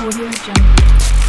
Audio Jungle.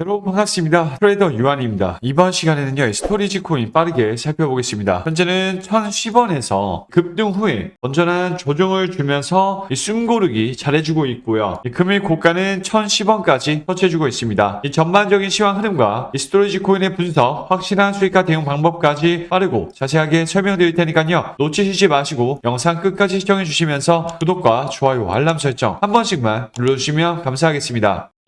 여러분 반갑습니다. 트레이더 유한입니다. 이번 시간에는요, 스토리지 코인 빠르게 살펴보겠습니다. 현재는 1010원에서 급등 후에 건전한 조정을 주면서 이 숨고르기 잘해주고 있고요. 이 금일 고가는 1010원까지 터치해주고 있습니다. 이 전반적인 시황 흐름과 이 스토리지 코인의 분석, 확실한 수익과 대응 방법까지 빠르고 자세하게 설명드릴 테니까요. 놓치시지 마시고 영상 끝까지 시청해주시면서 구독과 좋아요, 알람 설정 한 번씩만 눌러주시면 감사하겠습니다.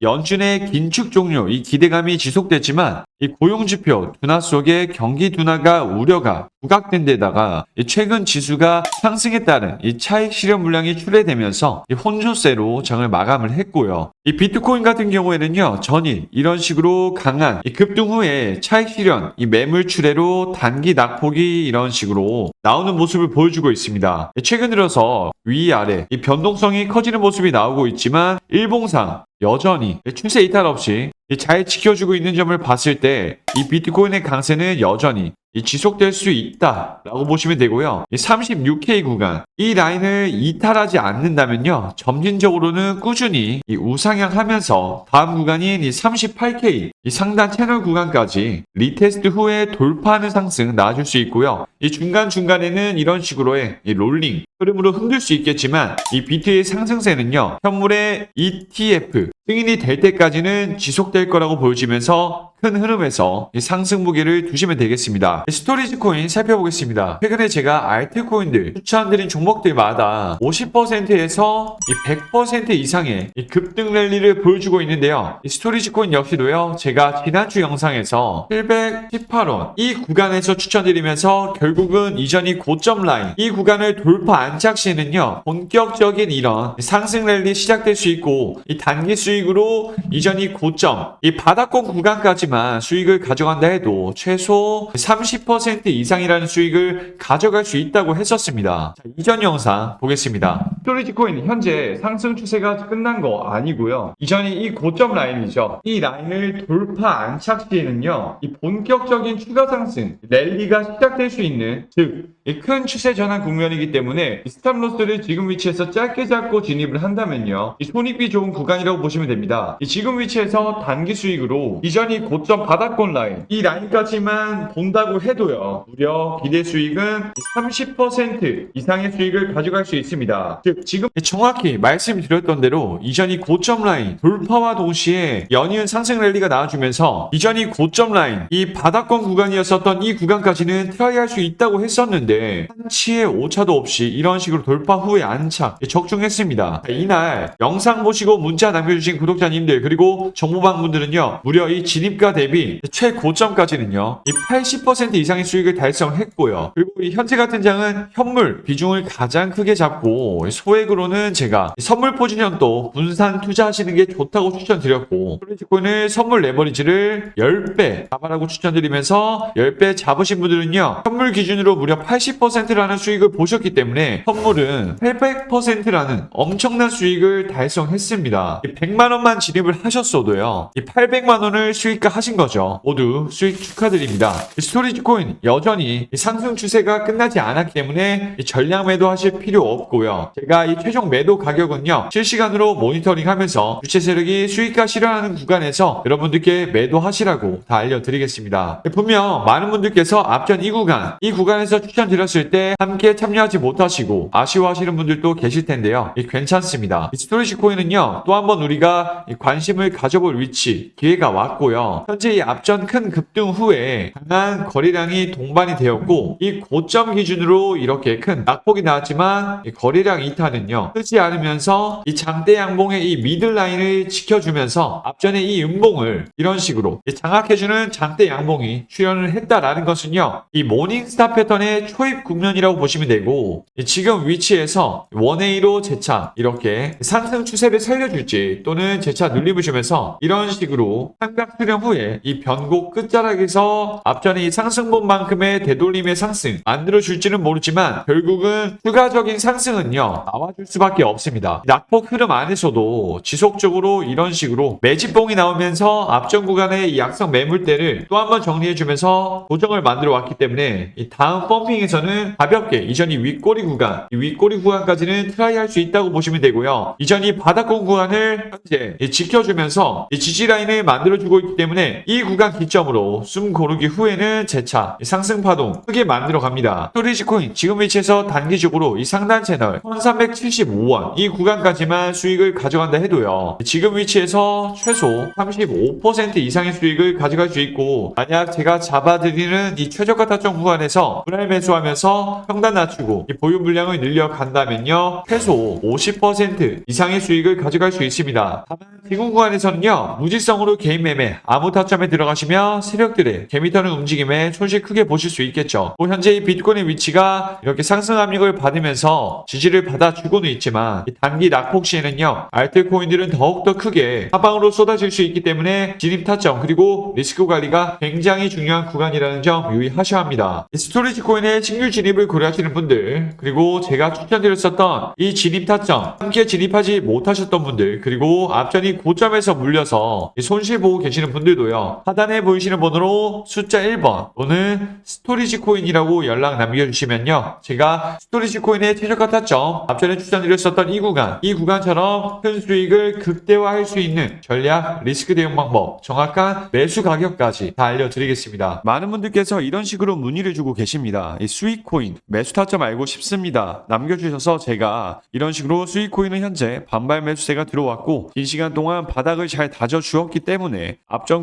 연준의 긴축 종료, 이 기대감이 지속됐지만, 이 고용 지표 둔화 속에 경기 둔화가 우려가 부각된 데다가, 이 최근 지수가 상승에 따른 이 차익 실현 물량이 출회되면서 이 혼조세로 장을 마감을 했고요. 이 비트코인 같은 경우에는요, 전일 이런 식으로 강한 이 급등 후에 차익 실현, 이 매물 출회로 단기 낙폭이 이런 식으로 나오는 모습을 보여주고 있습니다. 최근 들어서 위 아래 이 변동성이 커지는 모습이 나오고 있지만 일봉상 여전히 추세 이탈 없이 잘 지켜주고 있는 점을 봤을 때 이 비트코인의 강세는 여전히 이 지속될 수 있다라고 보시면 되고요. 이 36K 구간 이 라인을 이탈하지 않는다면요. 점진적으로는 꾸준히 이 우상향하면서 다음 구간인 이 38K 이 상단 채널 구간까지 리테스트 후에 돌파하는 상승 나와줄 수 있고요. 이 중간 중간에는 이런 식으로의 이 롤링 흐름으로 흔들 수 있겠지만 이 비트의 상승세는요. 현물의 ETF 승인이 될 때까지는 지속될 거라고 보여지면서 큰 흐름에서 이 상승 무게를 두시면 되겠습니다. 스토리지 코인 살펴보겠습니다. 최근에 제가 알트 코인들 추천드린 종목들마다 50%에서 이100% 이상의 이 급등 랠리를 보여주고 있는데요. 이 스토리지 코인 역시도요. 제가 지난주 영상에서 718원 이 구간에서 추천드리면서 결국은 이전이 고점 라인 이 구간을 돌파 안착 시에는요. 본격적인 이런 상승 랠리 시작될 수 있고 이 단기 수익으로 이전이 고점 이 바닥권 구간까지 만 수익을 가져간다 해도 최소 30% 이상이라는 수익을 가져갈 수 있다고 했었습니다. 자, 이전 영상 보겠습니다. 스토리지 코인 현재 상승 추세가 끝난 거 아니고요. 이전이 이 고점 라인이죠. 이 라인을 돌파 안착 시에는요. 이 본격적인 추가 상승 랠리가 시작될 수 있는 즉 큰 추세 전환 국면이기 때문에 이 스탑로스를 지금 위치에서 짧게 잡고 진입을 한다면요. 이 손익비 좋은 구간이라고 보시면 됩니다. 이 지금 위치에서 단기 수익으로 이전이 고점 바닥권 라인 이 라인까지만 본다고 해도요. 무려 기대 수익은 30% 이상의 수익을 가져갈 수 있습니다. 즉 지금 정확히 말씀드렸던 대로 이전이 고점 라인 돌파와 동시에 연이은 상승 랠리가 나와주면서 이전이 고점 라인 이 바닥권 구간이었었던 이 구간까지는 트라이할 수 있다고 했었는데 한치의 오차도 없이 이런 식으로 돌파 후에 안착 적중했습니다. 이날 영상 보시고 문자 남겨주신 구독자님들 그리고 정보방 분들은요 무려 이 진입가 단가 대비 최고점까지는요. 이 80% 이상의 수익을 달성했고요. 그리고 이 현재 같은 장은 현물 비중을 가장 크게 잡고 소액으로는 제가 선물 포지션도 분산 투자하시는 게 좋다고 추천드렸고 프로지코인을 선물 레버리지를 10배 잡아라고 추천드리면서 10배 잡으신 분들은요. 현물 기준으로 무려 80%라는 수익을 보셨기 때문에 선물은 800%라는 엄청난 수익을 달성했습니다. 100만 원만 진입을 하셨어도요. 이 800만 원을 수익화 하신 거죠. 모두 수익 축하드립니다. 이 스토리지 코인 여전히 이 상승 추세가 끝나지 않았기 때문에 이 전량 매도 하실 필요 없고요. 제가 이 최종 매도 가격은요. 실시간으로 모니터링 하면서 주체 세력이 수익화 실현하는 구간에서 여러분들께 매도하시라고 다 알려드리겠습니다. 분명 많은 분들께서 앞전 이 구간, 이 구간에서 추천드렸을 때 함께 참여하지 못하시고 아쉬워하시는 분들도 계실 텐데요. 이 괜찮습니다. 이 스토리지 코인은요. 또 한번 우리가 이 관심을 가져볼 위치, 기회가 왔고요. 현재 이 앞전 큰 급등 후에 강한 거래량이 동반이 되었고 이 고점 기준으로 이렇게 큰 낙폭이 나왔지만 이 거래량 이탈은요. 크지 않으면서 이 장대 양봉의 이 미들 라인을 지켜주면서 앞전에 이 음봉을 이런 식으로 이 장악해주는 장대 양봉이 출현을 했다라는 것은요. 이 모닝스타 패턴의 초입 국면이라고 보시면 되고 이 지금 위치에서 원웨이로 재차 이렇게 상승 추세를 살려줄지 또는 재차 눌림을 주면서 이런 식으로 삼각 수렴 후에 이 변곡 끝자락에서 앞전에 이 상승분만큼의 되돌림의 상승 만들어줄지는 모르지만 결국은 추가적인 상승은요 나와줄 수밖에 없습니다. 낙폭 흐름 안에서도 지속적으로 이런 식으로 매집봉이 나오면서 앞전 구간의 이 약성 매물대를 또 한번 정리해주면서 고정을 만들어 왔기 때문에 이 다음 펌핑에서는 가볍게 이전이 윗꼬리 구간, 이 윗꼬리 구간까지는 트라이 할 수 있다고 보시면 되고요. 이전이 바닥권 구간을 현재 이 지켜주면서 이 지지 라인을 만들어주고 있기 때문에 이 구간 기점으로 숨 고르기 후에는 재차 이 상승 파동 크게 만들어 갑니다. 스토리지 코인 지금 위치에서 단기적으로 이 상단 채널 1375원 이 구간까지만 수익을 가져간다 해도요. 지금 위치에서 최소 35% 이상의 수익을 가져갈 수 있고 만약 제가 잡아드리는 이 최저가 타점 구간에서 분할 매수하면서 평단 낮추고 이 보유 물량을 늘려간다면요 최소 50% 이상의 수익을 가져갈 수 있습니다. 다만 지금 구간에서는요 무지성으로 개인 매매 아무 타점에 들어가시면 세력들의 개미터는 움직임에 손실 크게 보실 수 있겠죠. 또 현재 이 비트코인의 위치가 이렇게 상승 압력을 받으면서 지지를 받아주고는 있지만 이 단기 낙폭 시에는요 알트코인들은 더욱더 크게 하방으로 쏟아질 수 있기 때문에 진입 타점 그리고 리스크 관리가 굉장히 중요한 구간이라는 점 유의하셔야 합니다. 이 스토리지 코인의 신규 진입을 고려하시는 분들 그리고 제가 추천드렸었던 이 진입 타점 함께 진입하지 못하셨던 분들 그리고 앞전이 고점에서 물려서 이 손실 보고 계시는 분들도 요 하단에 보이시는 번호로 숫자 1번 또는 스토리지 코인이라고 연락 남겨주시면요 제가 스토리지 코인의 최저가 타점 앞전에 추천드렸었던 이 구간 이 구간처럼 큰 수익을 극대화할 수 있는 전략 리스크 대응 방법 정확한 매수 가격까지 다 알려드리겠습니다 많은 분들께서 이런 식으로 문의를 주고 계십니다 이 수익 코인 매수 타점 알고 싶습니다 남겨주셔서 제가 이런 식으로 수익 코인은 현재 반발 매수세가 들어왔고 긴 시간 동안 바닥을 잘 다져 주었기 때문에 앞전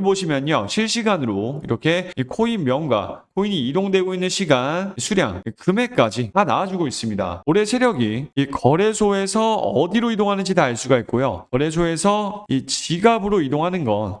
보시면요. 실시간으로 이렇게 이 코인 명과 코인이 이동되고 있는 시간, 수량, 금액까지 다 나와주고 있습니다. 올해 세력이 이 거래소에서 어디로 이동하는지 다 알 수가 있고요. 거래소에서 이 지갑으로 이동하는 건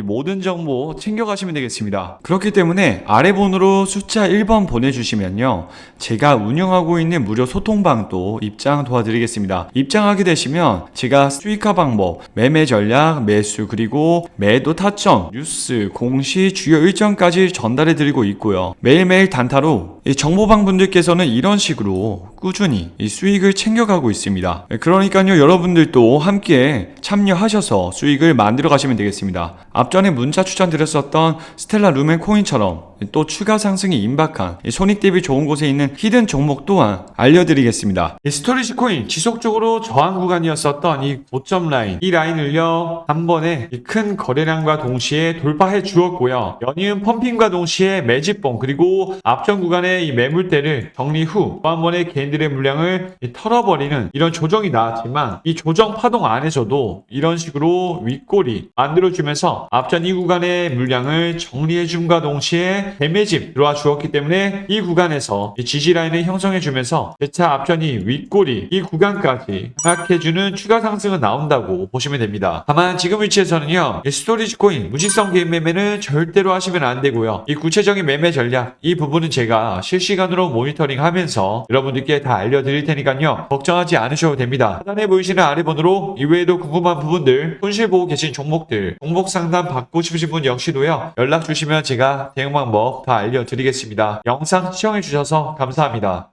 모든 정보 챙겨가시면 되겠습니다. 그렇기 때문에 아래 번호로 숫자 1번 보내주시면요. 제가 운영하고 있는 무료 소통방도 입장 도와드리겠습니다. 입장하게 되시면 제가 수익화 방법, 매매 전략, 매수 그리고 매도 타점, 뉴스, 공시, 주요 일정까지 전달해 드리고 있고요. 매일매일 단타로 이 정보방 분들께서는 이런 식으로 꾸준히 이 수익을 챙겨가고 있습니다. 그러니까요, 여러분들도 함께 참여하셔서 수익을 만들어 가시면 되겠습니다. 앞전에 문자 추천드렸었던 스텔라 루멘 코인처럼 또 추가 상승이 임박한 이 손익 대비 좋은 곳에 있는 히든 종목 또한 알려드리겠습니다. 이 스토리지 코인 지속적으로 저항 구간이었었던 이 고점 라인, 이 라인을요 한 번에 이큰 거래량과 동시에 돌파해 주었고요. 연이은 펌핑과 동시에 매집봉 그리고 앞전 구간의 이 매물대를 정리 후 또 한 번에 개인들의 물량을 이 털어버리는 이런 조정이 나왔지만 이 조정 파동 안에서도 이런 식으로 윗골이 만들어주면서 앞전 이 구간의 물량을 정리해줌과 동시에 대매집 들어와 주었기 때문에 이 구간에서 이 지지 라인을 형성해주면서 재차 앞전이 윗골이 이 구간까지 하락해주는 추가 상승은 나온다고 보시면 됩니다. 다만 지금 위치에서는요 이 스토리지 코인 무지성 개인 매매는 절대로 하시면 안 되고요. 이 구체적인 매매 전략 이 부분은 제가 실시간으로 모니터링 하면서 여러분들께 다 알려드릴 테니까요 걱정하지 않으셔도 됩니다. 하단에 보이시는 아래 번호로 이외에도 궁금한 부분들 손실 보고 계신 종목들 종목 상담 받고 싶으신 분 역시도요 연락 주시면 제가 대응 방법 다 알려드리겠습니다. 영상 시청해 주셔서 감사합니다.